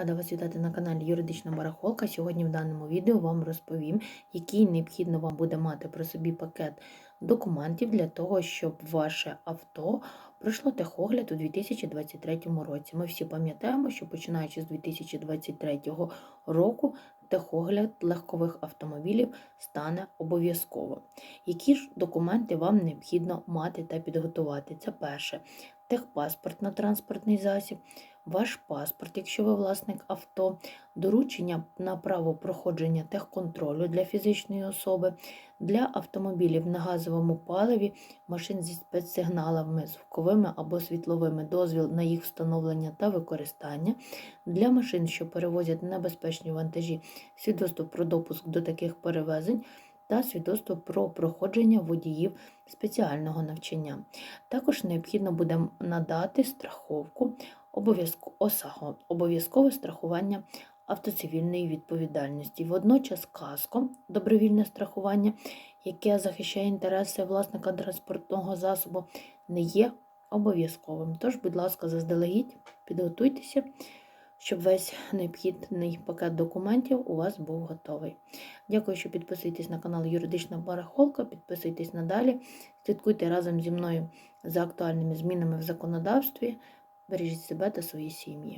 Рада вас вітати на каналі Юридична Барахолка. Сьогодні в даному відео вам розповім, який необхідно вам буде мати при собі пакет документів для того, щоб ваше авто пройшло техогляд у 2023 році. Ми всі пам'ятаємо, що починаючи з 2023 року техогляд легкових автомобілів стане обов'язково. Які ж документи вам необхідно мати та підготувати? Це перше техпаспорт на транспортний засіб, ваш паспорт, якщо ви власник авто, доручення на право проходження техконтролю для фізичної особи, для автомобілів на газовому паливі, машин зі спецсигналами, звуковими або світловими дозвіл на їх встановлення та використання, для машин, що перевозять небезпечні вантажі, свідоцтво про допуск до таких перевезень. Та свідоцтво про проходження водіїв спеціального навчання. Також необхідно буде надати страховку обов'язко- ОСАГО, обов'язкове страхування автоцивільної відповідальності. Водночас каско, добровільне страхування, яке захищає інтереси власника транспортного засобу, не є обов'язковим. Тож, будь ласка, заздалегідь підготуйтеся, щоб весь необхідний пакет документів у вас був готовий. Дякую, що підписуєтесь на канал Юридична Барахолка, підписуйтесь надалі, слідкуйте разом зі мною за актуальними змінами в законодавстві. Бережіть себе та свої сім'ї.